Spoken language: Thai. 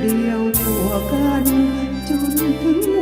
เดียวตัวกันจนถึง